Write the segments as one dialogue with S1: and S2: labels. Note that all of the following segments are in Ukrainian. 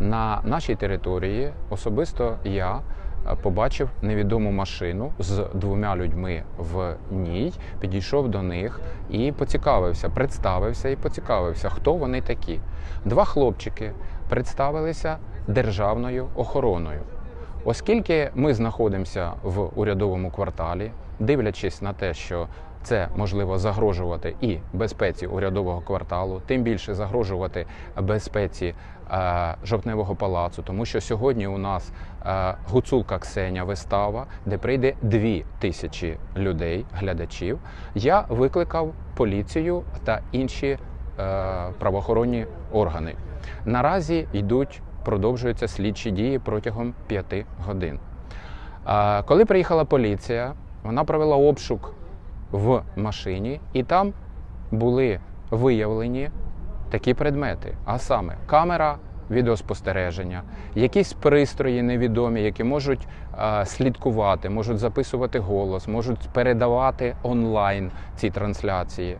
S1: На нашій території особисто я е, побачив невідому машину з двома людьми в ній, підійшов до них і поцікавився, представився і поцікавився, хто вони такі. Два хлопчики представилися державною охороною. Оскільки ми знаходимося в урядовому кварталі, дивлячись на те, що це можливо загрожувати і безпеці урядового кварталу, тим більше загрожувати безпеці е, жовтневого палацу, тому що сьогодні у нас е, гуцулка Ксеня вистава, де прийде дві тисячі людей, глядачів. Я викликав поліцію та інші е, правоохоронні органи. Наразі йдуть, продовжуються слідчі дії протягом п'яти годин. А Коли приїхала поліція, вона провела обшук в машині, і там були виявлені такі предмети, а саме камера відеоспостереження, якісь пристрої невідомі, які можуть е, слідкувати, можуть записувати голос, можуть передавати онлайн ці трансляції.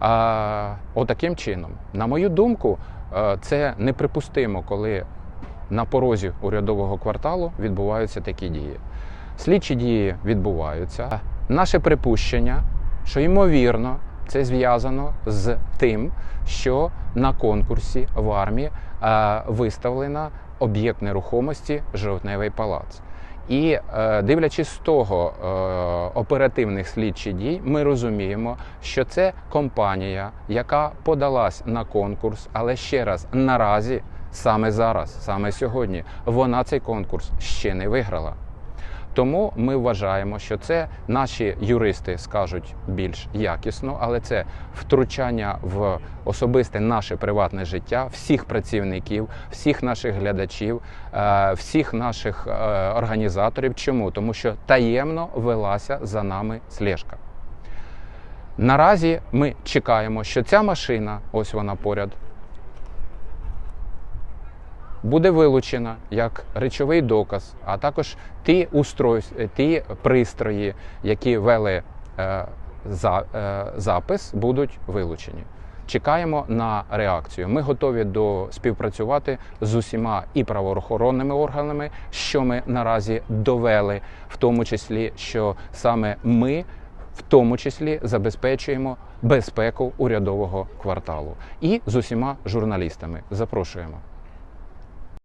S1: А, отаким чином, на мою думку, е, це неприпустимо, коли на порозі урядового кварталу відбуваються такі дії. Слідчі дії відбуваються. Наше припущення, що ймовірно, це зв'язано з тим, що на конкурсі в армії е, виставлено об'єкт нерухомості Жовтневий палац. І е, дивлячись з того е, оперативних слідчих дій, ми розуміємо, що це компанія, яка подалась на конкурс, але ще раз наразі, саме зараз, саме сьогодні, вона цей конкурс ще не виграла. Тому ми вважаємо, що це наші юристи скажуть більш якісно, але це втручання в особисте наше приватне життя всіх працівників, всіх наших глядачів, е, всіх наших е, організаторів. Чому? Тому що таємно велася за нами слежка. Наразі ми чекаємо, що ця машина, ось вона поряд, буде вилучена як речовий доказ, а також ті устройства, ті пристрої, які вели е, за, е, запис, будуть вилучені. Чекаємо на реакцію. Ми готові до співпрацювати з усіма і правоохоронними органами, що ми наразі довели, в тому числі, що саме ми в тому числі забезпечуємо безпеку урядового кварталу і з усіма журналістами. Запрошуємо.